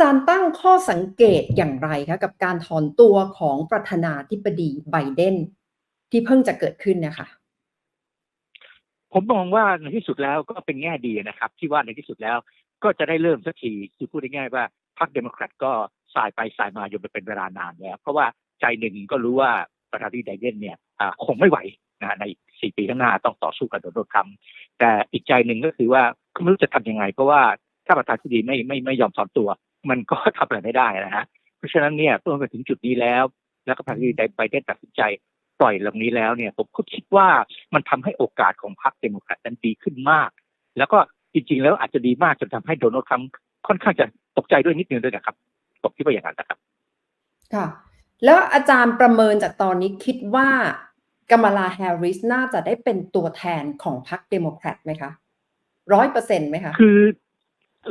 จารย์ตั้งข้อสังเกตอย่างไรคะกับการถอนตัวของประธานาธิบดีไบเดนที่เพิ่งจะเกิดขึ้นนี่ยค่ะผมมองว่าในที่สุดแล้วก็เป็นแง่ดีนะครับ ที่ว่าในที่สุดแล้วก็จะได้เริ่มสักทีคือพูดง่ายๆว่าพรรคเดโมแครตก็สายไปสายมาอยู่เป็นเวลานานแล้ว เพราะว่าใจหนึ่งก็รู้ว่าประธานาธิบดีไบเดนเนี่ยคงไม่ไหวนะในสี่ปีข้างหน้าต้องต่อสู้กับโดนัลด์ทรัมป์แต่อีกใจหนึ่งก็คือว่าไม่รู้จะทำยังไง เพราะว่าถ้าประธานาธิบดีไม่ไม่ไม่ยอมถอนตัว มันก็ทำอะไรไม่ได้นะฮะเพราะฉะนั้นเนี่ยเมื่อมาถึงจุดนี้แล้ว แล้วก็ประธานาธิบดีไบเดนตัดสินใจปล่อยเหล่านี้แล้วเนี่ยผมก็คิดว่ามันทำให้โอกาสของพรรคเดโมแครตนั้นดีขึ้นมาก แล้วก็จริงๆ แล้วอาจจะดีมากจนทำให้โดนัลด์ทรัมป์ค่อนข้างจะตกใจด้วยนิดนึงด้วยนะครับผมคิดว่าอย่างนั้นนะครับ ค่ะ แล้วอาจารย์ประเมินจากตอนนี้คิดว่ากามาลาแฮร์ริสน่าจะได้เป็นตัวแทนของพรรคเดโมแครตไหมคะร้อยเปอร์เซ็นต์ไหมคะ คือ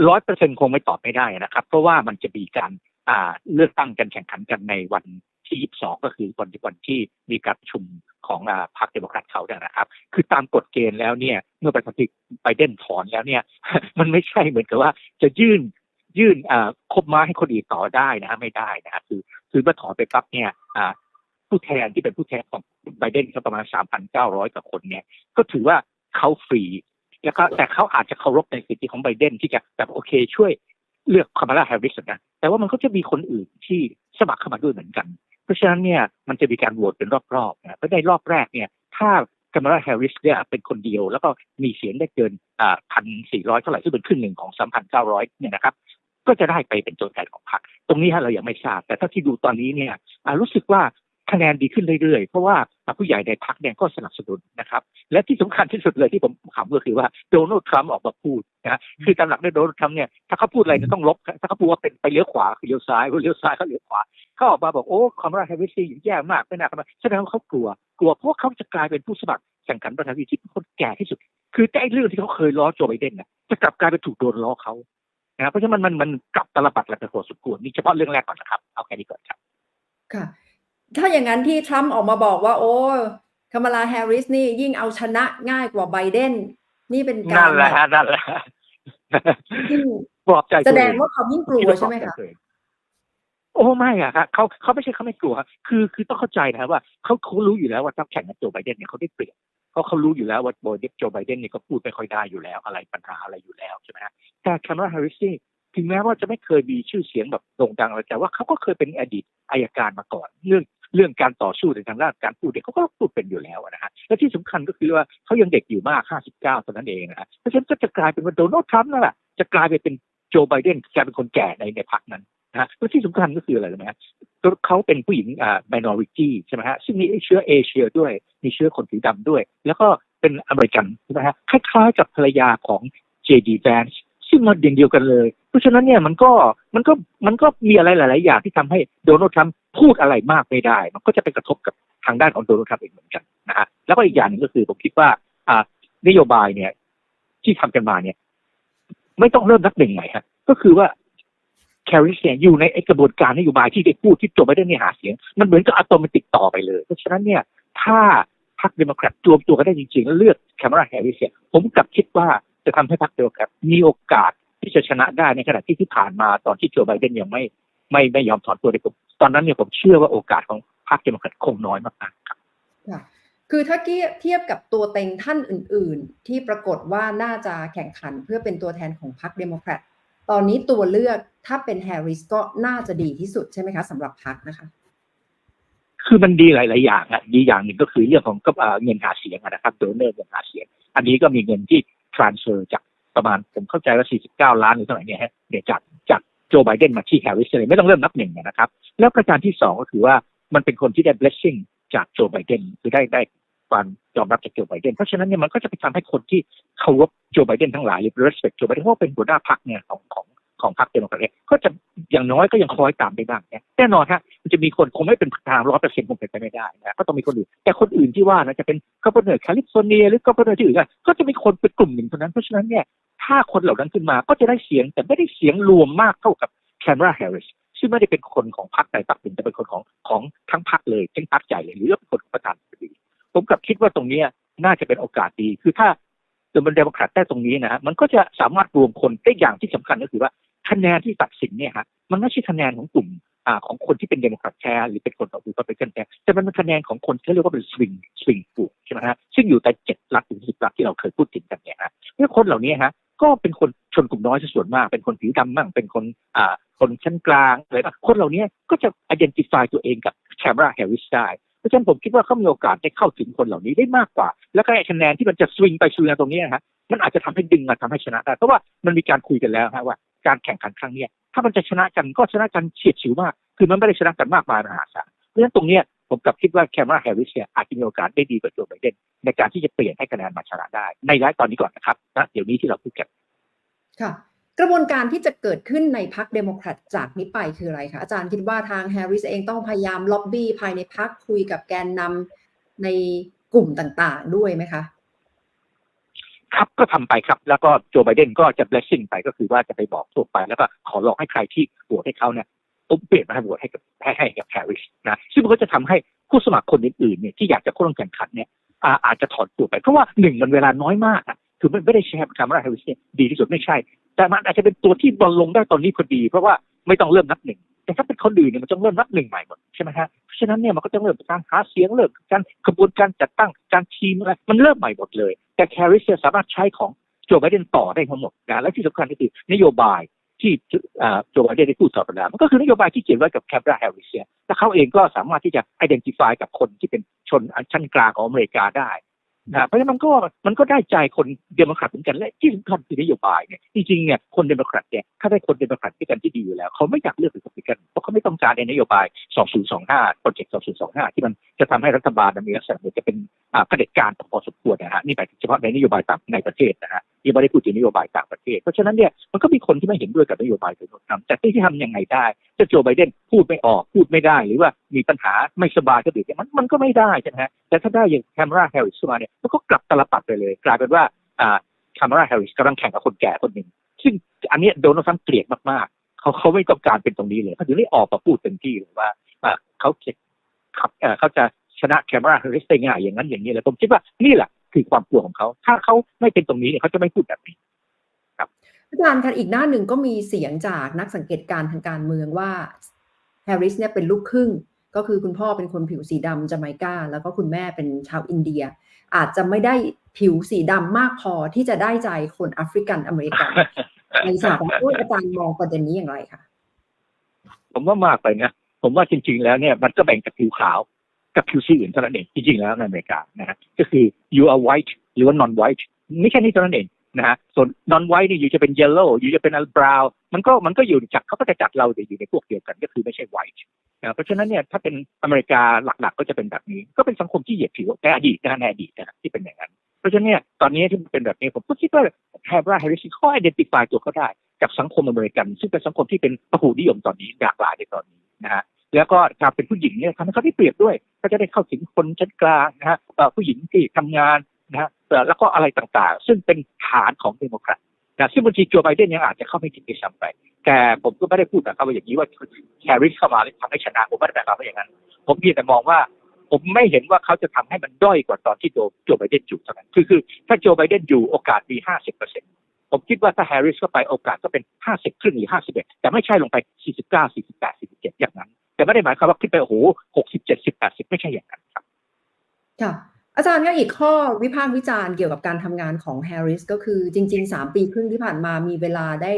ร้อยเปอร์เซ็นคงไม่ตอบไม่ได้นะครับ เพราะว่ามันจะมีการอ่าเลือกตั้งกันแข่งขันกันในวันที่ 22 ก็คือวันวันที่มีการประชุมของอ่าพรรคเดโมแครตเขาเนี่ยนะครับ คือตามกฎเกณฑ์แล้วเนี่ย เมื่อประธานาธิบดีไบเดนถอนแล้วเนี่ย มันไม่ใช่เหมือนกับว่าจะยื่นยื่นอ่าคบมาให้คนอื่นต่อได้นะฮะไม่ได้นะฮะคือคือเมื่อถอนไปปั๊บเนี่ยอ่าผู้แทนที่เป็นผู้แทนของไบเดนก็ประมาณ 3,900กว่าคนเนี่ย ก็ถือว่าเขาฟรี แล้วก็แต่เขาอาจจะเคารพในสิทธิของไบเดนที่จะแบบโอเคช่วยเลือกคามาลาแฮร์ริสนะแต่ว่ามันก็จะมีคนอื่นที่สมัครเข้ามาด้วยเหมือนกัน เพราะฉะนั้นเนี่ยมันจะมีการโหวตเป็นรอบๆนะเพราะในรอบแรกเนี่ยถ้าคามาลาแฮร์ริสเนี่ยเป็นคนเดียว แล้วก็มีเสียงได้เกินอ่าพันสี่ร้อยเท่าไหร่ซึ่งเป็นครึ่งหนึ่งของสามพันเก้าร้อยเนี่ยนะครับก็จะได้ไปเป็นตัวแทนของพรรคตรงนี้ฮะเรายังไม่ทราบ แต่ถ้าที่ดูตอนนี้เนี่ยรู้สึกว่า คะแนนดีขึ้นเรื่อยๆ เพราะว่าผู้ใหญ่ในพรรคเนี่ยก็สนับสนุนนะครับ และที่สำคัญที่สุดเลยที่ผมขำก็คือว่าโดนัลด์ทรัมป์ออกมาพูดนะคือตามหลักในโดนัลด์ทรัมป์เนี่ยถ้าเขาพูดอะไรเนี่ยต้องลบ ถ้าเขาพูดว่าเป็นไปเลี้ยวขวาคือเลี้ยวซ้ายเลี้ยวซ้ายเขาเลี้ยวขวาเขาออกมาบอกโอ้คอมราแฮร์ริสซี่แย่มากไม่น่าทำแสดงว่าเขากลัว กลัวเพราะเขาจะกลายเป็นผู้สมัครแข่งขันประธานาธิบดีที่เป็นคนแก่ที่สุด คือไอ้เรื่องที่เขาเคยล้อโจไบเดนนะจะกลับกลายเป็นถูกโดนล้อเขานะเพราะฉะนั้นมันมันกลับตลบัดแล้วแต่โหดสุดกวนนี่เฉพาะเรื่องแรกก่อนนะครับเอาแค่นี้ก่อนครับค่ะ ถ้าอย่างนั้นที่ทรัมป์ออกมาบอกว่า โอ้คามาลาแฮร์ริสนี่ยิ่งเอาชนะง่ายกว่าไบเดน นี่เป็นการนั่นแหละฮะนั่นแหละยิ่งบอกใจแสดงว่าเขายิ่งกลัวใช่ไหมคะโอ้ไม่อะครับเขาเขาไม่ใช่เขาไม่กลัว คือคือต้องเข้าใจนะครับว่าเขาเขารู้อยู่แล้วว่าถ้าแข่งกับโจไบเดนเนี่ยเขาได้เปรียบเขาเขารู้อยู่แล้วว่าโบเดโจไบเดนเนี่ยก็พูดไม่ค่อยได้อยู่แล้วอะไรปัญหาอะไรอยู่แล้วใช่ไหมฮะแต่แคมราแฮร์ริสนี่ถึงแม้ว่าจะไม่เคยมีชื่อเสียงแบบโด่งดังอะไรแต่ว่าเขาก็เคยเป็นอดีตอายการมาก่อน เรื่อง เรื่องการต่อสู้ในทางด้านการพูดเนี่ยเขาก็พูดเป็นอยู่แล้วนะฮะและที่สำคัญก็คือว่าเขายังเด็กอยู่มาก 59ตอนนั้นเองนะฮะเพราะฉะนั้นก็จะกลายเป็นว่าโดนัลด์ทรัมป์นั่นแหละจะกลายไปเป็นโจไบเดนกลายเป็นคนแก่ในในพรรคนั้นนะฮะและที่สำคัญก็คืออะไรรู้ไหมฮะเขาเป็นผู้หญิงอ่า minority ใช่ไหมฮะซึ่งมีเชื้อเอเชียด้วยมีเชื้อคนผิวดำด้วย แล้วก็เป็นอเมริกันใช่ไหมฮะคล้ายๆกับภรรยาของ JD Vance ซึ่งมาอย่างเดียวกันเลย เพราะฉะนั้นเนี่ยมันก็มันก็มันก็มีอะไรหลาย ๆ อย่างที่ทำให้โดนัลด์ทรัมป์พูดอะไรมากไม่ได้ มันก็จะไปกระทบกับทางด้านของโดนัลด์ทรัมป์เองเหมือนกันนะฮะแล้วก็อีกอย่างหนึงก็คือผมคิดว่าอ่านโยบายเนี่ย ที่ทำกันมาเนี่ย ไม่ต้องเริ่มนับหนึ่งใหม่ฮะก็คือว่าแคริสเนี่ยอยู่ในกระบวนการนโยบายที่ได้พูดที่โจไบเดนเนี่ยหาเสียง มันเหมือนกับอัตโนมัติต่อไปเลย เพราะฉะนั้นเนี่ย ถ้าพรรคเดโมแครตรวมตัวกันได้จริง ๆ แล้วเลือกแคมราแฮร์ริสเนี่ยผมกลับคิดว่า จะทำให้พรรคเดโมแครตมีโอกาสที่จะชนะได้ในขณะที่ที่ผ่านมาตอนที่โจไบเดนยังไม่ไม่ไม่ยอมถอนตัวในผมตอนนั้นเนี่ยผมเชื่อว่าโอกาสของพรรคเดโมแครตคงน้อยมากๆครับค่ะคือถ้าเทียบกับตัวเต็งท่านอื่น ๆ ที่ปรากฏว่าน่าจะแข่งขันเพื่อเป็นตัวแทนของพรรคเดโมแครตตอนนี้ตัวเลือกถ้าเป็นแฮร์ริสก็น่าจะดีที่สุดใช่ไหมคะสำหรับพรรคนะคะ คือมันดีหลาย ๆ อย่างอะดีอย่างหนึ่งก็คือเรื่องของก็เงินหาเสียงนะครับโดเนอร์เงินหาเสียง อันนี้ก็มีเงินที่ ทรานเฟอร์จากประมาณผมเข้าใจว่า 49 ล้านหรือเท่าไหร่เนี่ยฮะเดี๋ยวจากจากโจไบเดนมาที่แฮร์ริสเลยไม่ต้องเริ่มนับหนึ่งนะครับ แล้วประการที่สองก็คือว่ามันเป็นคนที่ได้ blessing จากโจไบเดนคือได้ได้ความยอมรับจากโจไบเดนเพราะฉะนั้นเนี่ยมันก็จะไปทำให้คนที่เคารพโจไบเดนทั้งหลายหรือ respect โจไบเดนเพราะเป็นหัวหน้าพรรคเนี่ยของของ ของพรรคเดโมแครตก็จะอย่างน้อยก็ยังคอยตามไปบ้างเนี่ยแน่นอนฮะมันจะมีคนคงไม่เป็นทางร้อยเปอร์เซ็นต์คงเป็นไปไม่ได้นะก็ต้องมีคนอื่น แต่คนอื่นที่ว่านะจะเป็นกัปเนอร์แคลิฟอร์เนียหรือกัปเนอร์ที่อื่นก็จะมีคนเป็นกลุ่มหนึ่งเท่านั้นเพราะฉะนั้นเนี่ยถ้าคนเหล่านั้นขึ้นมาก็จะได้เสียงแต่ไม่ได้เสียงรวมมากเท่ากับแคมราแฮร์ริสซึ่งไม่ได้เป็นคนของพรรคใดพรรคหนึ่งแต่เป็นคนของของทั้งพรรคเลยทั้งพรรคใหญ่เลยหรือเป็นคนของประธานาธิบดีผมกับคิดว่าตรงนี้น่าจะเป็นโอกาสดีคือถ้าเดโมแครตได้ตรงนี้นะฮะมันก็จะสามารถรวมคนได้อย่างที่สำคัญก็คือว่า คะแนนที่ตัดสินเนี่ยฮะมันไม่ใช่คะแนนของกลุ่มอ่าของคนที่เป็นเดโมแครตแชร์หรือเป็นคนของรีพับลิกันแชร์แต่มันเป็นคะแนนของคนที่เรียกว่าเป็นสวิงสวิงฟูใช่ไหมฮะซึ่งอยู่แต่เจ็ดรัฐถึงสิบรัฐที่เราเคยพูดถึงกันเนี่ยฮะเพราะคนเหล่านี้ฮะก็เป็นคนชนกลุ่มน้อยส่วนมาก เป็นคนผิวดำบ้างเป็นคนอ่าคนชั้นกลางอะไรบ้างคนเหล่านี้ก็จะ identify ตัวเองกับแคมราแฮร์ริสได้เพราะฉะนั้นผมคิดว่าเขามีโอกาสได้เข้าถึงคนเหล่านี้ได้มากกว่า แล้วก็คะแนนที่มันจะสวิงไปสวิงตรงนี้นะฮะมันอาจจะทำให้ดึงมาทำให้ชนะได้เพราะว่ามันมีการคุยกันแล้วฮะว่า การแข่งขันครั้งนี้ถ้ามันจะชนะกันก็ชนะกันเฉียดฉิวมาก คือมันไม่ได้ชนะกันมากมายมหาศาลเพราะฉะนั้นตรงนี้ผมกลับคิดว่าแคมราแฮร์ริสเนี่ยอาจจะมีโอกาสได้ดีกว่าโจไบเดนในการที่จะเปลี่ยนให้คะแนนมาชนะได้ ในไลฟ์ตอนนี้ก่อนนะครับนะเดี๋ยวนี้ที่เราพูดกันค่ะ กระบวนการที่จะเกิดขึ้นในพรรคเดโมแครตจากนี้ไปคืออะไรคะอาจารย์คิดว่าทางแฮร์ริสเองต้องพยายามล็อบบี้ภายในพรรคคุยกับแกนนำในกลุ่มต่างๆ ด้วยไหมคะ ครับก็ทำไปครับ แล้วก็โจไบเดนก็จะ blessing ไปก็คือว่าจะไปบอกทั่วไป แล้วก็ขอร้องให้ใครที่โหวตให้เขาเนี่ยผมเปลี่ยนมาให้โหวตให้กับให้ให้กับแฮร์ริสนะซึ่งมันก็จะทำให้ผู้สมัครคนอื่นๆเนี่ยที่อยากจะเข้าร่วมแข่งขันเนี่ยอาอาจจะถอนตัวไป เพราะว่าหนึ่งมันเวลาน้อยมากอะคือมันไม่ได้แชร์คำว่าแฮร์ริสเนี่ยดีที่สุดไม่ใช่ แต่มันอาจจะเป็นตัวที่บอลลงได้ตอนนี้พอดี เพราะว่าไม่ต้องเริ่มนับหนึ่งแต่ถ้าเป็นคนอื่นเนี่ยมันต้องเริ่มนับหนึ่งใหม่หมดใช่ไหมฮะเพราะฉะนั้นเนี่ยมันก็ต้องเริ่มจากการหาเสียงเริ่มการกระบวนการจัดตั้งการทีมอะไรมันเริ่มใหม่หมดเลย แต่แคริสเนี่ยสามารถใช้ของโจไบเดนต่อได้ทั้งหมดนะและที่สำคัญก็คือนโยบายที่โจไบเดนได้พูดต่อไปดาห์มันก็คือนโยบายที่เขียนไว้กับแคมราแฮร์ริสเนี่ยและเขาเองก็สามารถที่จะ identify กับคนที่เป็นชนชั้นกลางของอเมริกาได้ นะเพราะฉะนั้นมันก็มันก็ได้ใจคนเดโมแครตเหมือนกันและที่สำคัญคือนโยบายเนี่ยจริงๆเนี่ยคนเดโมแครตเนี่ยถ้าได้คนเดโมแครตด้วยกันที่ดีอยู่แล้ว เขาไม่อยากเลือกรีพับลิกันเพราะเขาไม่ต้องการในนโยบาย 2025โปรเจกต์2025 ที่มันจะทำให้รัฐบาลมีลักษณะเหมือนจะเป็นอ่าเผด็จการพอสมควรนะฮะนี่หมายถึงเฉพาะในนโยบายต่างในประเทศนะฮะยังไม่ได้พูดถึงนโยบายต่างประเทศ เพราะฉะนั้นเนี่ยมันก็มีคนที่ไม่เห็นด้วยกับนโยบายโดยรวมแต่ที่ทำยังไงได้ถ้าโจไบเดนพูดไม่ออกพูดไม่ได้ หรือว่ามีปัญหาไม่สบายก็ดีมันมันก็ไม่ได้ใช่ไหมฮะแต่ถ้าได้อย่างแคมราแฮร์ริสมาเนี่ยมันก็กลับตลปัดไปเลย กลายเป็นว่าอ่าแคมราแฮร์ริสกำลังแข่งกับคนแก่คนหนึ่งซึ่งอันนี้โดนัลด์ทรัมป์เกลียดมากๆ เขาเขาไม่ต้องการเป็นตรงนี้เลยเขาถึงได้ออกมาพูดเต็มที่เลยว่าอ่าเขาจะขับเขาจะชนะแคมราแฮร์ริสได้ง่ายอย่างนั้นอย่างนี้เลยผมคิดว่านี่แหละคือความกลัวของเขา ถ้าเขาไม่เป็นตรงนี้เนี่ยเขาจะไม่พูดแบบนี้อาจารย์คะอีกหน้าหนึ่งก็มีเสียงจากนักสังเกตการณ์ทางการเมืองว่าแฮร์ริสเนี่ยเป็นลูกครึ่ง ก็คือคุณพ่อเป็นคนผิวสีดำจาไมกาแล้วก็คุณแม่เป็นชาวอินเดีย อาจจะไม่ได้ผิวสีดำมากพอที่จะได้ใจคนแอฟริกันอเมริกันในสหรัฐด้วยอาจารย์มองประเด็นนี้อย่างไรคะผมว่ามากไปนะผมว่าจริง ๆ แล้วเนี่ยมันก็แบ่งกับผิวขาวกับผิวสีอื่นเท่านั้นเองจริงๆแล้วในอเมริกานะฮะก็คือ you are white หรือว่า non white ไม่ใช่นี่เท่านั้นเองนะฮะส่วน non white นี่อยู่จะเป็น yellow อยู่จะเป็น brown มันก็มันก็อยู่จัดเขาก็จะจัดเราอยู่ในพวกเดียวกันก็คือไม่ใช่ white นะ เพราะฉะนั้นเนี่ยถ้าเป็นอเมริกาหลัก ๆ ก็จะเป็นแบบนี้ ก็เป็นสังคมที่เหยียดผิวแต่อดีตนะในอดีตนะที่เป็นอย่างนั้นเพราะฉะนั้นเนี่ยตอนนี้ที่มันเป็นแบบนี้ผมก็คิดว่าแฮร์ราแฮร์ริสเขา identify ตัวเขาได้กับสังคมอเมริกัน ซึ่งเป็นสังคมที่เป็นพหุนิยมตอนนี้หลากหลายในตอนนี้นะฮะแล้วก็การเป็นผู้หญิงเนี่ยทำให้เขาได้เปรียบด้วยก็จะได้เข้าถึงคนชั้นกลางนะฮะผู้หญิงที่ทำงานนะฮะแล้วก็อะไรต่างๆ ซึ่งเป็นฐานของเดโมแครต นะซึ่งบางทีโจไบเดนยังอาจจะเข้าไม่ถึงด้วยซ้ำไป แต่ผมก็ไม่ได้พูดแบบเขาว่าอย่างนี้ว่าแฮร์ริสเข้ามาทำให้ชนะผมไม่ได้แบบเขาว่าอย่างนั้น ผมเพียงแต่มองว่าผมไม่เห็นว่าเขาจะทำให้มันด้อยกว่าตอนที่โจโจไบเดนอยู่เท่านั้นคือคือถ้าโจไบเดนอยู่โอกาสมีห้าสิบเปอร์เซ็นต์ผมคิดว่าถ้าแฮร์ริสเข้าไปโอกาสก็เป็นห้าสิบครึ่งหรือห้าสิบเอ็ดแต่ไม่ใช่ลงไปสี่สิบเก้าสี่สิบแปดสี่สิบเจ็ดอย่างนั้น แต่ไม่ได้หมายความว่าขึ้นไปโอ้โหหกสิบเจ็ดสิบแปดสิบไม่ใช่อย่างนั้นครับค่ะ อาจารย์ก็อีกข้อวิพากษ์วิจารณ์เกี่ยวกับการทำงานของแฮร์ริสก็คือจริง ๆ 3 ปีครึ่งที่ผ่านมามีเวลาได้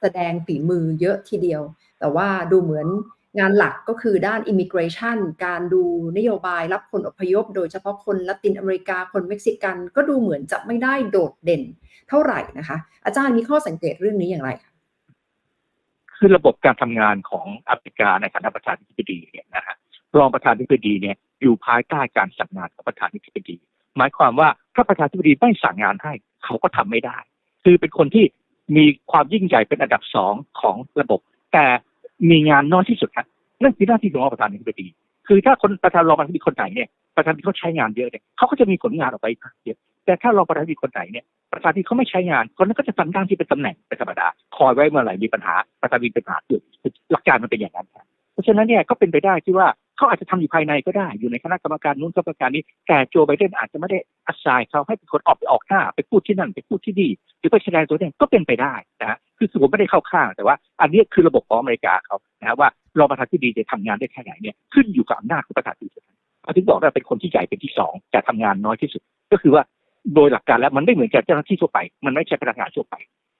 แสดงฝีมือเยอะทีเดียว แต่ว่าดูเหมือนงานหลักก็คือด้าน immigration การดูนโยบายรับคนอพยพ โดยเฉพาะคนละตินอเมริกาคนเม็กซิกัน ก็ดูเหมือนจะไม่ได้โดดเด่นเท่าไหร่นะคะ อาจารย์มีข้อสังเกตเรื่องนี้อย่างไรคะคือระบบการทำงานของแอฟริกาในฐานะประธานาธิบดีเนี่ยนะฮะ รองประธานาธิบดีเนี่ยอยู่ภายใต้การสั่งงานของประธานาธิบดี หมายความว่าถ้าประธานาธิบดีไม่สั่งงานให้เขาก็ทำไม่ได้ คือเป็นคนที่มีความยิ่งใหญ่เป็นอันดับสองของระบบ แต่มีงานน้อยที่สุดครับนั่นคือหน้าที่ของรองประธานาธิบดี คือถ้าคนประธานรองประธานาธิบดีคนไหนเนี่ยประธานาธิบดีเขาใช้งานเยอะเนี่ยเขาก็จะมีผลงานออกไปเยอะแต่ถ้ารองประธานาธิบดีคนไหนเนี่ยประธานาธิดเขาไม่ใช้งานคนนั้นก็จะทำหน้าที่เป็นตำแหน่งเป็นธรรมดาคอยไว้เมื่อไหร่มีปัญหาประธานาธิบดีเป็นปัญหาเกิดหลักการมันเป็นอย่างนั้นครับเพราะฉะนั้นเนี่ยก็เป็นไปได้ที่ว่า เขาอาจจะทำอยู่ภายในก็ได้ อยู่ในคณะกรรมการนู้นกรรมการนี้ แต่โจไบเดนอาจจะไม่ได้อัสไซน์เขาให้เป็นคนออกไปออกหน้า ไปพูดที่นั่น ไปพูดที่นี่หรือไปแสดงตัวเองก็เป็นไปได้นะคือคือผมไม่ได้เข้าข้าง แต่ว่าอันนี้คือระบบของอเมริกาเขานะว่ารองประธานาธิบดีจะทำงานได้แค่ไหนเนี่ยขึ้นอยู่กับอำนาจของประธานาธิบดีเขาถึงบอกว่าเป็นคนที่ใหญ่เป็นที่สองแต่ทำงานน้อยที่สุด ก็คือว่าโดยหลักการแล้วมันไม่เหมือนกับเจ้าหน้าที่ทั่วไป มันไม่ใช่พนักงานทั่วไป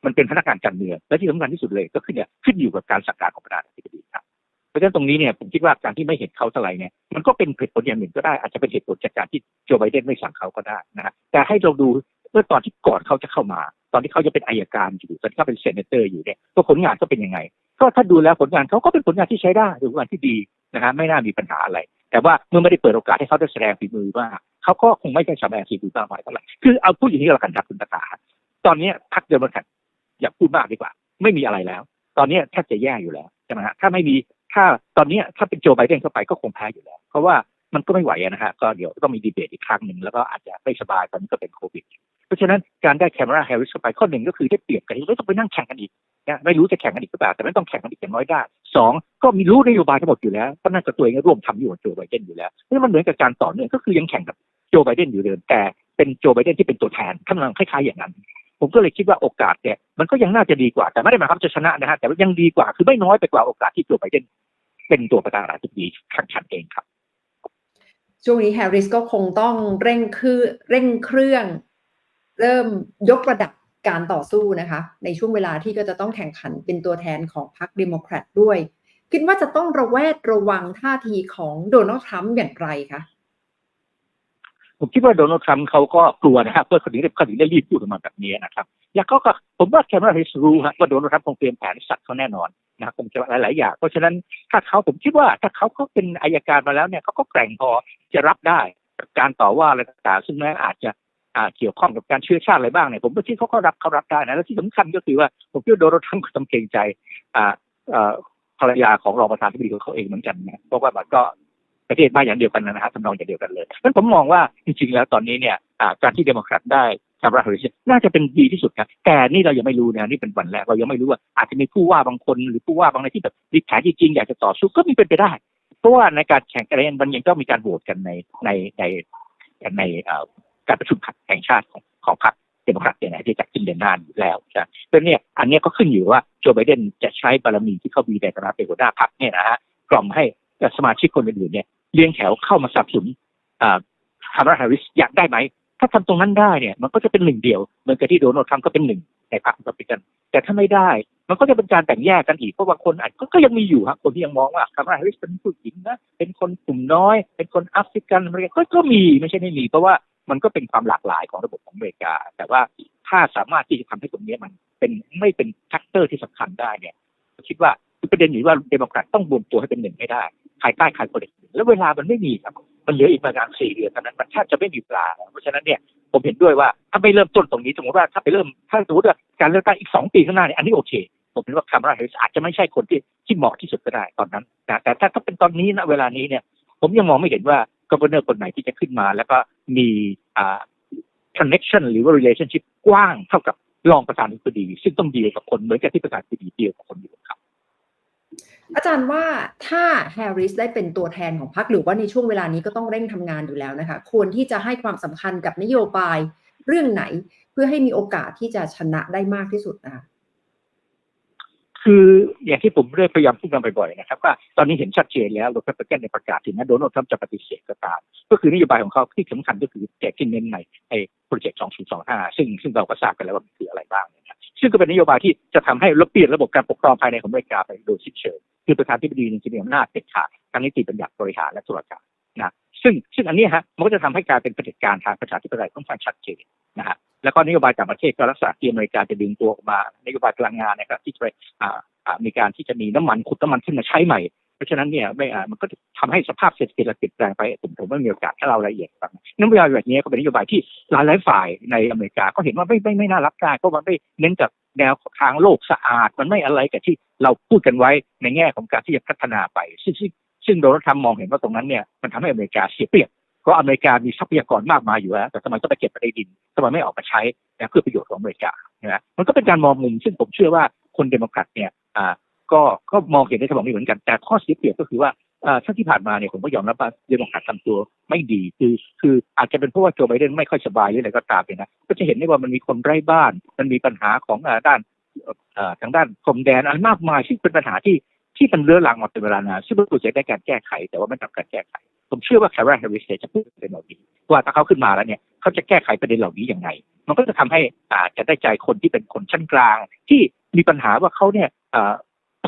มันเป็นพนักงานการเมืองและที่สำคัญที่สุดเลยก็คือเนี่ยขึ้นอยู่กับการสั่งการของประธานาธิบดีครับ เพราะฉะนั้นตรงนี้เนี่ยผมคิดว่าการที่ไม่เห็นเขาเท่าไหร่เนี่ยมันก็เป็นเหตุผลอย่างหนึ่งก็ได้อาจจะเป็นเหตุผลจากการที่โจไบเดนไม่สั่งเขาก็ได้นะฮะแต่ให้เราดูเมื่อตอนที่ก่อนเขาจะเข้ามา ตอนที่เขาจะเป็นอายการอยู่ตอนที่เขาเป็นเซนเตอร์อยู่เนี่ยก็ผลงานก็เป็นยังไง ก็ถ้าดูแล้วผลงานเขาก็เป็นผลงานที่ใช้ได้เป็นผลงานที่ดีนะฮะไม่น่ามีปัญหาอะไร แต่ว่าเมื่อไม่ได้เปิดโอกาสให้เขาได้แสดงฝีมือว่าเขาก็คงไม่ได้แสดงฝีมือมากมายเท่าไหร่คือเอาพูดอย่างนี้ก็แล้วกันครับคุณตาตาตอนนี้พรรคเดโมแครตอย่าพูดมากดีกว่า ไม่มีอะไรแล้ว ตอนนี้แทบจะแย่อยู่แล้วใช่ไหมฮะถ้าไม่มี ถ้าตอนนี้ถ้าเป็นโจไบเดนเข้าไปก็คงแพ้อยู่แล้ว เพราะว่ามันก็ไม่ไหวอะนะฮะก็เดี๋ยวต้องมีดีเบตอีกครั้งหนึ่งแล้วก็อาจจะไม่สบายตอนนี้ก็เป็นโควิด เพราะฉะนั้นการได้แคมราแฮร์ริสเข้าไปข้อหนึ่งก็คือได้เปรียบกันไม่ต้องไปนั่งแข่งกันอีกนะไม่รู้จะแข่งกันอีกหรือเปล่าแต่ไม่ต้องแข่งกันอีกอย่างน้อยได้สองก็มีรู้นโยบายทั้งหมดอยู่แล้วก็นั่นกับตัวเองร่วมทำอยู่กับโจไบเดนอยู่แล้วนี่มันเหมือนกับการต่อเนื่องก็คือยังแข่งกับโจไบเดนอยู่เดิมแต่เป็นโจไบเดนที่เป็นตัวแทนกำลังคล้ายๆอย่างนั้น ผมก็เลยคิดว่าโอกาสเนี่ยมันก็ยังน่าจะดีกว่าแต่ไม่ได้หมายความจะชนะนะฮะแต่ว่ายังดีกว่าคือไม่น้อยไปกว่าโอกาสที่โจไบเดนเป็นตัวประธานาธิบดีแข่งขันเองครับ ช่วงนี้แฮร์ริสก็คงต้องเร่งคือเร่งเครื่อง เริ่มยกระดับการต่อสู้นะคะ ในช่วงเวลาที่ก็จะต้องแข่งขันเป็นตัวแทนของพรรคเดโมแครตด้วย คิดว่าจะต้องระแวดระวังท่าทีของโดนัลด์ทรัมป์อย่างไรคะ ผมคิดว่าโดนัลด์ทรัมป์เขาก็กลัวนะครับเพื่อคนนี้เขาถึงได้รีบพูดออกมาแบบนี้นะครับอยากก็ผมว่าแคมราฮิสรู้ฮะว่าโดนัลด์ทรัมป์คงเตรียมแผนสัตว์เขาแน่นอนนะครับคงจะหลาย ๆ อย่าง เพราะฉะนั้นถ้าเขาผมคิดว่าถ้าเขาเขาเป็นอายการมาแล้วเนี่ยเขาก็แกร่งพอจะรับได้การต่อว่าอะไรต่างๆซึ่งแม้อาจจะอ่าเกี่ยวข้องกับการเชื้อชาติอะไรบ้างเนี่ยผมก็คิดเขาก็รับเขารับได้นะแล้วที่สำคัญก็คือว่าผมคิดว่าโดนัลด์ทรัมป์ก็ต้องเกรงใจอ่าอ่าภรรยาของรองประธานาธิบดีของเขาเองเหมือนกันนะเพราะว่ามันก็ ประเทศบ้านอย่างเดียวกันนะฮะทำนองอย่างเดียวกันเลยนั้นผมมองว่าจริงๆแล้วตอนนี้เนี่ยการที่เดโมแครตได้คาราฮาริสน่าจะเป็นดีที่สุดครับแต่นี่เรายังไม่รู้นะนี่เป็นวันแรกเรายังไม่รู้ว่าอาจจะมีผู้ว่าบางคนหรือผู้ว่าบางในที่แบบมีแผนจริงๆอยากจะต่อสู้ก็มีเป็นไปได้เพราะว่าในการแข่งกันมันยังต้องมีการโหวตกันในในในในการประชุมแห่งชาติของของพรรคเดโมแครตเนี่ยที่จัดขึ้นเดือนหน้าอยู่แล้วใช่เพราะเนี่ยอันนี้ก็ขึ้นอยู่ว่าโจไบเดนจะใช้บารมีที่เขามีในฐานะเป็นหัวหน้าพรรคเนี่ยนะฮะกล่อมให้สมาชิกคนอื่นๆเนี่ย เรียงแถวเข้ามาสนับสนุนคาร์มาแฮร์ริสอยากได้ไหม ถ้าทำตรงนั้นได้เนี่ย มันก็จะเป็นหนึ่งเดียว เหมือนกับที่โดนัลด์ทรัมป์ก็เป็นหนึ่งในพรรครีพับลิกัน แต่ถ้าไม่ได้ มันก็จะเป็นการแบ่งแยกกันอีก เพราะว่าคนอาจก็ยังมีอยู่ครับคนที่ยังมองว่าคาร์มาแฮร์ริสเป็นผู้หญิงนะ เป็นคนกลุ่มน้อย เป็นคนแอฟริกันอะไรก็ก็มีไม่ใช่ไม่มี เพราะว่ามันก็เป็นความหลากหลายของระบบของอเมริกา แต่ว่าถ้าสามารถที่จะทำให้ตรงนี้มันเป็นไม่เป็นแฟกเตอร์ที่สำคัญได้เนี่ยคิดว่าประเด็นอยู่ว่าเดโมแครตต้องรวมตัวให้เป็นหนึ่งไม่ได้ ภายใต้ใครคนหนึ่งแล้วเวลามันไม่มีครับ มันเหลืออีกประมาณสี่เดือนเท่านั้นมันแทบจะไม่มีเวลาเพราะฉะนั้นเนี่ยผมเห็นด้วยว่าถ้าไม่เริ่มต้นตรงนี้สมมติว่าถ้าไปเริ่มถ้าสมมติว่าการเลือกตั้งอีกสองปีข้างหน้าเนี่ยอันนี้โอเค ผมเห็นว่าคาร์มาแฮร์ริสอาจจะไม่ใช่คนที่ที่เหมาะที่สุดก็ได้ตอนนั้นนะแต่ถ้าถ้าเป็นตอนนี้นะเวลานี้เนี่ย ผมยังมองไม่เห็นว่ากัปเนอร์คนไหนที่จะขึ้นมา แล้วก็มีอ่า connection หรือว่า relationship กว้างเท่ากับรองประธานาธิบดี ซึ่งต้องดีกับคนเหมือนกับที่ประธานาธิบดีเดียวกับคนอยู่ครับ อาจารย์ว่าถ้าแฮร์ริสได้เป็นตัวแทนของพรรคหรือว่าในช่วงเวลานี้ก็ต้องเร่งทำงานอยู่แล้วนะคะ ควรที่จะให้ความสำคัญกับนโยบายเรื่องไหน เพื่อให้มีโอกาสที่จะชนะได้มากที่สุดนะคะคืออย่างที่ผมได้พยายามพูดกันบ่อยๆนะครับว่าตอนนี้เห็นชัดเจนแล้วโดยเฉพาะในประกาศถึงแม้โดนัลด์ทรัมป์จะปฏิเสธก็ตาม ก็คือนโยบายของเขาที่สำคัญก็คือแจกที่เน้นในไอ้โปรเจกต์2025 ซึ่งซึ่งเราก็ทราบกันแล้วว่ามันคืออะไรบ้าง ซึ่งก็เป็นนโยบายที่จะทำให้ลดเปลี่ยนระบบการปกครองภายในของอเมริกาไปโดยสิ้นเชิงคือประธานาธิบดีจะมีอำนาจเด็ดขาดทางนิติบัญญัติบริหารและตุลาการนะซึ่งซึ่งอันนี้ฮะมันก็จะทำให้การเป็นเผด็จการทางประชาธิปไตยค่อนข้างชัดเจนนะฮะแล้วก็นโยบายต่างประเทศก็รักษาที่อเมริกาจะดึงตัวออกมานโยบายพลังงานนะครับที่จะมีการที่จะมีน้ำมันขุดน้ำมันขึ้นมาใช้ใหม่ ราะฉะนั้นเนี่ยไม่อ่ามันก็ทำให้สภาพเศรษฐกิจเราเปลี่ยนแปลงไปผมผมไม่มีโอกาสถ้าเรารายละเอียดฟังนโยบายแบบนี้ก็เป็นนโยบายที่หลายหลายฝ่ายในอเมริกาก็เห็นว่าไม่ไม่ไม่น่ารับได้เพราะมันไม่เน้นกับแนวทางโลกสะอาด มันไม่อะไรกับที่เราพูดกันไว้ในแง่ของการที่จะพัฒนาไป ซึ่งซึ่งโดนัลด์ทรัมป์มองเห็นว่าตรงนั้นเนี่ยมันทำให้อเมริกาเสียเปรียบเพราะอเมริกามีทรัพยากรมากมายอยู่แล้วแต่ทำไมต้องไปเก็บไปในดินทำไมไม่ออกมาใช้เพื่อประโยชน์ของอเมริกานะมันก็เป็นการมองมุมซึ่งผมเชื่อว่าคนเดโมแครตเนี่ย ก็ก็มองเห็นในสมองนี้เหมือนกัน แต่ข้อเสียเปรียบก็คือว่าเอ่อถ้าที่ผ่านมาเนี่ยผมก็ยอมรับว่าเดโมแครตทำตัวไม่ดีคือคืออาจจะเป็นเพราะว่าโจไบเดนไม่ค่อยสบายหรืออะไรก็ตามเนี่ยนะก็จะเห็นได้ว่ามันมีคนไร้บ้าน มันมีปัญหาของด้านทางด้านพรมแดนอะไรมากมายซึ่งเป็นปัญหาที่ที่มันเรื้อรังมาเป็นเวลานานซึ่งมันควรจะได้การแก้ไข แต่ว่าไม่ทำการแก้ไข ผมเชื่อว่าแคร์ร h แฮร์ริสจะพูดประเด็นเหล่านี้ว่าถ้าเขาขึ้นมาแล้วเนี่ยเขาจะแก้ไขประเด็นเหล่านี้ยังไง มันก็จะทำให้อาจจะได้ใจคนที่เป็นคนชั้นกลาง ที่มีปัญหาว่าเขาเนี่ย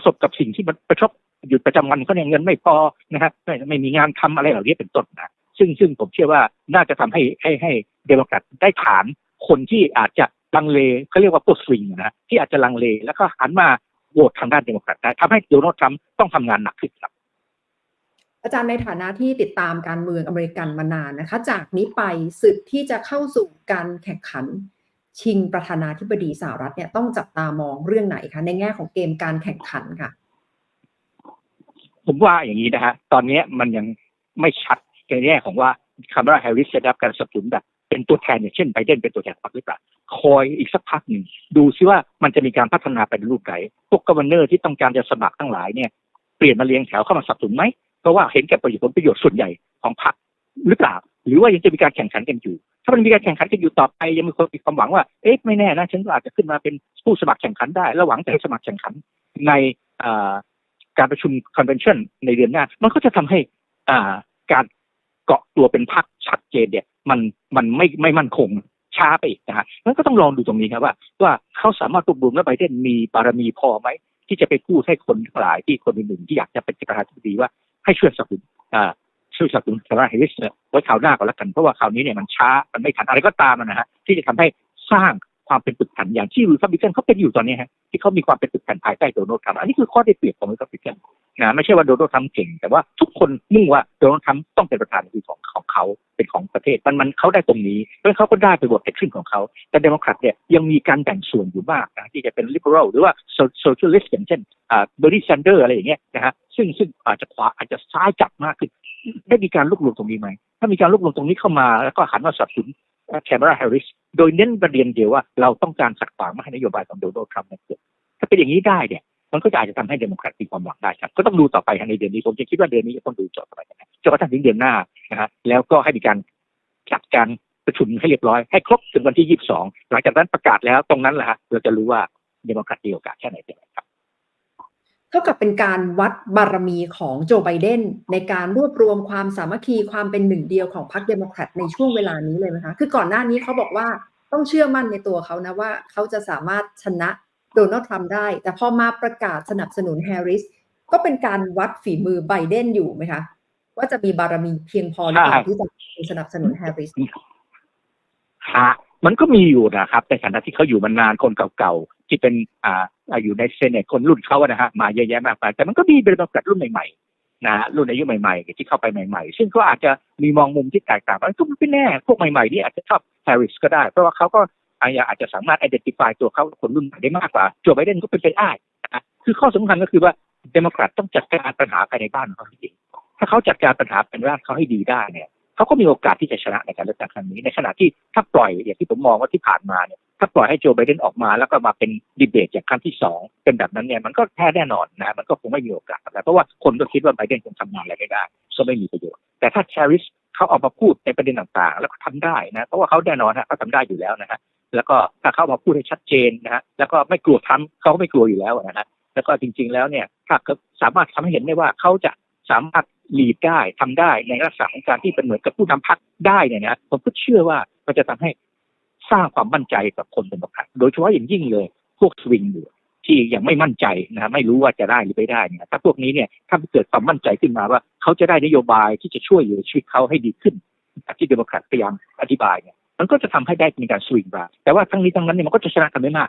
ประสบกับสิ่งที่มันประชบอยู่ประจำวันเขาเนี่ยเงินไม่พอนะฮะไม่ไม่มีงานทำอะไรเหล่านี้เป็นต้นนะซึ่งซึ่งผมเชื่อว่าน่าจะทำให้ให้ให้เดโมแครตได้ฐานคนที่อาจจะลังเลเขาเรียกว่าพวกสวิงนะที่อาจจะลังเล แล้วก็หันมาโหวตทางด้านเดโมแครตได้ทำให้โดนัลด์ทรัมป์ต้องทำงานหนักขึ้นครับอาจารย์ในฐานะที่ติดตามการเมืองอเมริกันมานานนะคะ จากนี้ไปศึกที่จะเข้าสู่การแข่งขัน ชิงประธานาธิบดีสหรัฐเนี่ยต้องจับตามองเรื่องไหนคะในแง่ของเกมการแข่งขันค่ะ ผมว่าอย่างนี้นะฮะตอนนี้มันยังไม่ชัดในแง่ของว่าคาร์ a าแฮร์ริสจะได้รับการสนับสนุนแบบเป็นตัวแทนอย่างเช่นไบเดนเป็นตัวแทนพรรคหรือเปล่าคอยอีกสักพักหนึ่งดูซิว่ามันจะมีการพัฒนาไปในรูปไหนพวกกัเนอร์ที่ต้องการจะสมัครทั้งหลายเนี่ยเปลี่ยนมาเรียงแถวเข้ามาสนับสนุนไหมเพราะว่าเห็นแก่ประโยชน์ผลประโยชน์ส่วนใหญ่ของพรรคหรือเปล่า หรือว่ายังจะมีการแข่งขันกันอยู่ ถ้ามันมีการแข่งขันกันอยู่ต่อไป ยังมีคนมีความหวังว่าเอ๊ะไม่แน่นะฉันก็อาจจะขึ้นมาเป็นผู้สมัครแข่งขันได้ ระหวังจะให้สมัครแข่งขันในการประชุมคอนเวนชั่นในเดือนหน้า มันก็จะทำให้อ่าการเกาะตัวเป็นพรรคชัดเจนเนี่ย มันมันไม่ไม่มั่นคงช้าไปอีกนะฮะมันก็ต้องลองดูตรงนี้ครับว่า ว่าเขาสามารถรวบรวมและไบเดนมีบารมีพอไหม ที่จะไปพูดให้คนทั้งหลายที่คนหนึ่งๆที่อยากจะเป็นประธานาธิบดีว่าให้ช่วยสนับสนุนอ่า ช่วยสนับสนุนคาร์เฮริสไว้คราวหน้าก็แล้วกัน เพราะว่าคราวนี้เนี่ยมันช้ามันไม่ทันอะไรก็ตามนะฮะที่จะทำให้สร้างความเป็นปึกแผ่นอย่างที่รีพับลิกันเขาเป็นอยู่ตอนนี้ฮะที่เขามีความเป็นปึกแผ่นภายใต้โดนัลด์ทรัมป์อันนี้คือข้อได้เปรียบของรีพับลิกันนะไม่ใช่ว่าโดนัลด์ทรัมป์เก่ง แต่ว่าทุกคนมุ่งว่าโดนัลด์ทรัมป์ต้องเป็นประธานาธิบดีของของเขาเป็นของประเทศมันมันเขาได้ตรงนี้เพราะเขาก็ได้ไปบทเท็กซ์ของเขา แต่เดโมแครตเนี่ยยังมีการแบ่งส่วนอยู่มากนะที่จะเป็นลิเบอรัลหรือว่าโซเชียลิสต์อย่างเช่นเบอร์รี่แซนเดอร์อะไรอย่างเงี้ยนะฮะซึ่งซึ่งอาจจะขวาอาจจะซ้ายจัดมากขึ้น ได้มีการรวบรวมตรงนี้ไหม ถ้ามีการรวบรวมตรงนี้เข้ามา แล้วก็หันมาสนับสนุนแคมเบราแฮร์ริส โดยเน้นประเด็นเดียวว่าเราต้องการขัดขวางไม่ให้นโยบายของโดนัลด์ทรัมป์นั้นเกิดถ้าเป็นอย่างนี้ได้เนี่ยมันก็อาจจะทำให้เดโมแครตมีความหวังได้ครับ ก็ต้องดูต่อไปในเดือนนี้ผมจะคิดว่าเดือนนี้จะต้องดูจบต่อไปนะจนกระทั่งถึงเดือนหน้านะฮะแล้วก็ให้มีการจัดการประชุมให้เรียบร้อยให้ครบถึงวันที่ 22 หลังจากนั้นประกาศแล้วตรงนั้นแหละฮะเราจะรู้ว่าเดโมแครตมีโอกาสแค่ไหนเป็นไง เท่ากับเป็นการวัดบารมีของโจไบเดนในการรวบรวมความสามัคคีความเป็นหนึ่งเดียวของพรรคเดโมแครตในช่วงเวลานี้เลยไหมคะคือก่อนหน้านี้เขาบอกว่าต้องเชื่อมั่นในตัวเขานะว่าเขาจะสามารถชนะโดนัลด์ทรัมป์ได้ แต่พอมาประกาศสนับสนุนแฮร์ริสก็เป็นการวัดฝีมือไบเดนอยู่ไหมคะ ว่าจะมีบารมีเพียงพอหรือเปล่าที่จะสนับสนุนแฮร์ริสฮะมันก็มีอยู่นะครับในฐานะที่เขาอยู่มานานคนเก่าๆที่เป็นอ่า อยู่ในเซเนตคนรุ่นเขาอะนะฮะมาเยอะแยะมากมายแต่มันก็มีเป็นบริษัทรุ่นใหม่ๆนะฮะรุ่นอายุใหม่ๆ ที่เข้าไปใหม่ๆ ซึ่งก็อาจจะมีมองมุมที่แตกต่างกันก็ไม่แน่พวกใหม่ๆนี่อาจจะชอบแฮร์ริสก็ได้ เพราะว่าเขาก็อาจจะสามารถ identify ตัวเขาคนรุ่นใหม่ได้มากกว่าโจไบเดนก็เป็นไปได้นะคือข้อสำคัญก็คือว่าเดโมแครตต้องจัดการปัญหาภายในบ้านของเขาให้ดีถ้าเขาจัดการปัญหาเป็นบ้านเขาให้ดีได้เนี่ยเขาก็มีโอกาสที่จะชนะในการเลือกตั้งครั้งนี้ ในขณะที่ถ้าปล่อยอย่างที่ผมมองว่าที่ผ่านมาเนี่ย ถ้าปล่อยให้โจไบเดนออกมาแล้วก็มาเป็นดีเบตอย่างครั้งที่สองเป็นแบบนั้นเนี่ยมันก็แพ้แน่นอนนะมันก็คงไม่มีโอกาสนะเพราะว่าคนก็คิดว่าไบเดนคงทำงานอะไรไม่ได้ก็ไม่มีประโยชน์ แต่ถ้าแคริสเขาออกมาพูดในประเด็นต่างๆ แล้วก็ทำได้นะเพราะว่าเขาแน่นอนฮะเขาทำได้อยู่แล้วนะฮะแล้วก็ถ้าเขามาพูดให้ชัดเจนนะฮะแล้วก็ไม่กลัวทำเขาก็ไม่กลัวอยู่แล้วนะฮะแล้วก็จริง ๆแล้วเนี่ยถ้าเขาสามารถทำให้เห็นได้ว่าเขาจะสามารถลีดได้ทำได้ในลักษณะของการที่เป็นเหมือนกับผู้นำพรรคได้เนี่ยนะผมก็เชื่อว่ามันจะทำให้ สร้างความมั่นใจกับคนเป็นพรรคโดยเฉพาะอย่างยิ่งเลย พวกสวิงอยู่ที่ยังไม่มั่นใจนะไม่รู้ว่าจะได้หรือไม่ได้เนี่ยถ้าพวกนี้เนี่ยถ้าเกิดความมั่นใจขึ้นมาว่า เขาจะได้นโยบายที่จะช่วยเหลือชีวิตเขาให้ดีขึ้นที่เดโมแครตพยายามอธิบายเนี่ยมันก็จะทำให้ได้มีการสวิงมาแต่ว่าทั้งนี้ทั้งนั้นเนี่ยมันก็จะชนะกันไม่มาก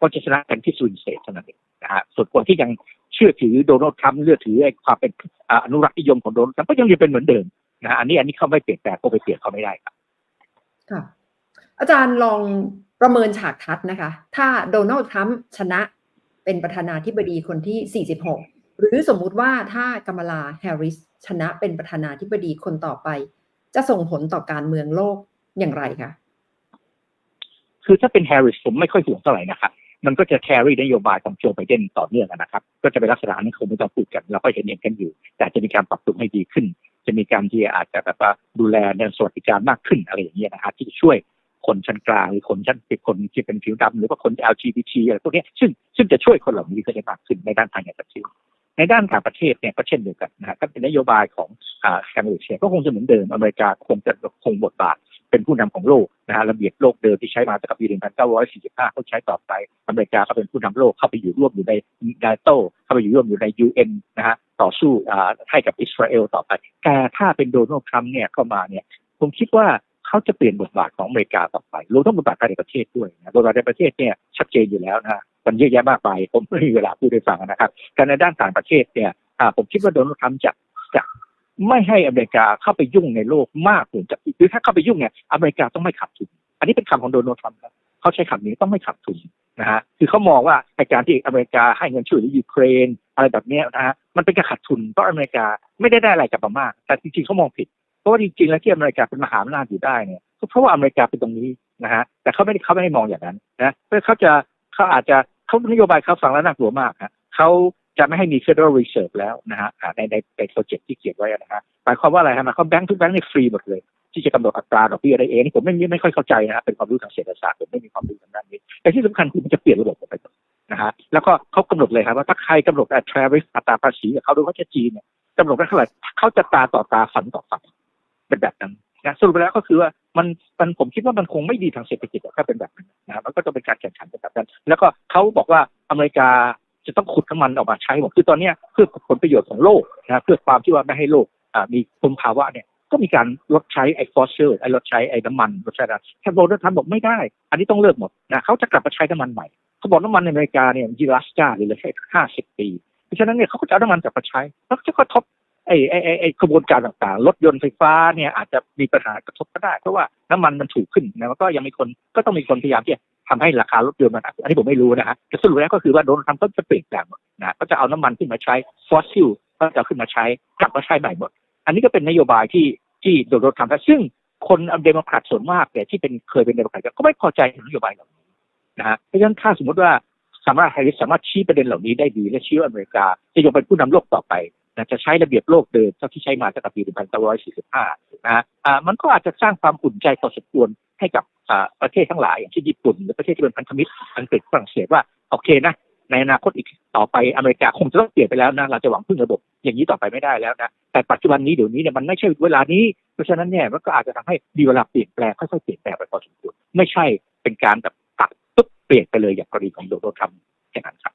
ก็จะชนะกันที่สวิงเซตเท่านั้นเองนะฮะส่วนคนที่ยังเชื่อถือโดนัลด์ทรัมป์เลือกถือไอ้ความเป็นอนุรักษ์นิยมของโดนัลด์ทรัมป์ก็ยังเป็นเหมือนเดิมนะฮะอันนี้อันนี้เขาไม่เปลี่ยนแปลงก็ไปเปลี่ยนเขาไม่ได้ครับค่ะ อาจารย์ลองประเมินฉากทัดนะคะ ถ้าโดนัลด์ทรัมป์ชนะเป็นประธานาธิบดีคนที่ 46 หรือสมมุติว่าถ้ากามลาแฮร์ริสชนะเป็นประธานาธิบดีคนต่อไป จะส่งผลต่อการเมืองโลกอย่างไรคะคือถ้าเป็นแฮร์ริสผมไม่ค่อยห่วงเท่าไหร่นะครับมันก็จะแครี่นโยบายของโจไบเดนต่อเนื่องนะครับ ก็จะเป็นลักษณะนั้นคงไม่ต้องพูดกัน เราก็เห็นเองกันอยู่ แต่จะมีการปรับปรุงให้ดีขึ้น จะมีการที่อาจจะแบบว่าดูแลในสวัสดิการมากขึ้นอะไรอย่างเงี้ยนะฮะที่ช่วย คนชั้นกลางหรือคนชั้นคนที่เป็นผิวดำหรือว่าคน LGBT อะไรพวกนี้ซึ่งซึ่งจะช่วยคนเหล่านี้ได้มากขึ้นในด้านทางการเกษตรในด้านต่างประเทศเนี่ยก็เช่นเดียวกันนะฮะก็เป็นนโยบายของอ่ากาเกษตรก็คงจะเหมือนเดิมอเมริกาคงจะคงบทบาทเป็นผู้นำของโลกนะฮะระเบียบโลกเดิมที่ใช้มาตั้งแต่ปี 1945เขาใช้ต่อไปอเมริกาก็เป็นผู้นำโลกเข้าไปอยู่ร่วมอยู่ในนาโตเข้าไปอยู่ร่วมอยู่ใน UN นะฮะต่อสู้อ่าให้กับอิสราเอลต่อไปแต่ถ้าเป็นโดนัลด์ทรัมป์เนี่ยเข้ามาเนี่ยผมคิดว่า เขาจะเปลี่ยนบทบาทของอเมริกาต่อไปรวมทั้งบทบาทภายในประเทศด้วยนะบทบาทในประเทศเนี่ยชัดเจนอยู่แล้วนะมันเยอะแยะมากไปผมไม่มีเวลาพูดให้ฟังนะครับ การในด้านต่างประเทศเนี่ยผมคิดว่าโดนัลด์ทรัมป์จะจะไม่ให้อเมริกาเข้าไปยุ่งในโลกมากกว่าจะหรือถ้าเข้าไปยุ่งเนี่ยอเมริกาต้องไม่ขาดทุน อันนี้เป็นคำของโดนัลด์ทรัมป์ครับเขาใช้คำนี้ต้องไม่ขาดทุนนะฮะคือเขามองว่าในการที่อเมริกาให้เงินช่วยเหลือยูเครน อะไรแบบเนี้ยนะฮะมันเป็นการขาดทุนเพราะอเมริกาไม่ได้ได้อะไรกลับมามาก แต่จริงๆเขามองผิด เพราะว่าจริงๆแล้วที่อเมริกาเป็นมหาอำนาจอยู่ได้เนี่ยก็เพราะว่าอเมริกาเป็นตรงนี้นะฮะแต่เขาไม่ได้เขาไม่ได้มองอย่างนั้นนะเพื่อเขาจะเขาอาจจะเขานโยบายเขาฟังแล้วน่ากลัวมากฮะเขาจะไม่ให้มี Federal Reserve แล้วนะฮะในในในโปรเจกต์ที่เขียนไว้นะฮะหมายความว่าอะไรฮะหมายความแบงค์ทุกแบงค์เนี่ยฟรีหมดเลย ที่จะกำหนดอัตราดอกเบี้ยได้เองนี่ผมไม่ไม่ค่อยเข้าใจนะฮะเป็นความรู้ทางเศรษฐศาสตร์ผมไม่มีความรู้ทางด้านนี้ แต่ที่สำคัญคือมันจะเปลี่ยนระบบไปหมดนะฮะแล้วก็เขากำหนดเลยครับว่าถ้าใครกำหนดอัตราอัตราภาษีเขาดยเฉพาะจีนเนี่ยกำหนดได้เท่าไหร่เขาจะตาต่อตาฝันต่อฝัน เป็นแบบนั้นนะสรุปแล้วก็คือว่ามันมันผมคิดว่ามันคงไม่ดีทางเศรษฐกิจถ้าเป็นแบบนั้นนะมันก็จะเป็นการแข่งขันกันแบบนั้น แล้วก็เขาบอกว่าอเมริกาจะต้องขุดน้ำมันออกมาใช้หมดคือตอนนี้เพื่อผลประโยชน์ของโลกนะเพื่อความที่ว่าไม่ให้โลกอ่ามีคุณภาวะเนี่ยก็มีการลดใช้ไอ้ฟอสซิลไอ้ลดใช้ไอ้น้ำมันลดใช้อะไรแค่โดนัลด์ทรัมป์บอกไม่ได้ อันนี้ต้องเลิกหมดนะเขาจะกลับมาใช้น้ำมันใหม่เขาบอกน้ำมันในอเมริกาเนี่ยยีรัสกาเลยเลยแค่ห้าสิบปี เพราะฉะนั้นเนี่ยเขาก็จะเอาน้ำมันกลับมาใช้แล้วจะกระทบ ไอ้ไอ้ไอ้ไอ้กระบวนการต่างๆ รถยนต์ไฟฟ้าเนี่ยอาจจะมีปัญหากระทบก็ได้ เพราะว่าน้ำมันมันถูกขึ้นนะก็ยังมีคนก็ต้องมีคนพยายามที่จะทำให้ราคารถยนต์มันอันนี้ผมไม่รู้นะฮะแต่สรุปแล้วก็คือว่าโดนลดทรัมป์ก็จะเปลี่ยนแปลงหมดนะก็จะเอาน้ำมันขึ้นมาใช้ฟอสซิลก็จะขึ้นมาใช้กลับมาใช้ใหม่หมด อันนี้ก็เป็นนโยบายที่ที่โดนลดทรัมป์ทำซึ่งคนเดโมแครตส่วนมากเนี่ยที่เป็นเคยเป็นเดโมแครตก็ไม่พอใจนโยบายเหล่านี้นะฮะเพราะฉะนั้นถ้าสมมติว่าสามารถแฮริสสามารถชี้ประเด็นเหล่านี้ได้ดีและชี้ว่าอเมริกาจะยังเป็นผู้นำโลกต่อไป นะจะใช้ระเบียบโลกเดิมเท่าที่ใช้มาตั้งแต่ปี 1945 นะฮะมันก็อาจจะสร้างความอุ่นใจพอสมควรให้กับประเทศทั้งหลายอย่างเช่นญี่ปุ่นหรือประเทศที่เป็นพันธมิตรอังกฤษฝรั่งเศสว่าโอเคนะในอนาคตอีกต่อไปอเมริกาคงจะต้องเปลี่ยนไปแล้วนะเราจะหวังพึ่งระบบอย่างนี้ต่อไปไม่ได้แล้วนะแต่ปัจจุบันนี้เดี๋ยวนี้เนี่ยมันไม่ใช่เวลานี้เพราะฉะนั้นเนี่ยมันก็อาจจะทำให้ดีเวลาเปลี่ยนแปลงค่อยๆเปลี่ยนแปลงไปพอสมควรไม่ใช่เป็นการแบบตัดปุ๊บเปลี่ยนไปเลยอย่างกรณีของโดนัลด์ทรัมป์อย่างนั้นครับ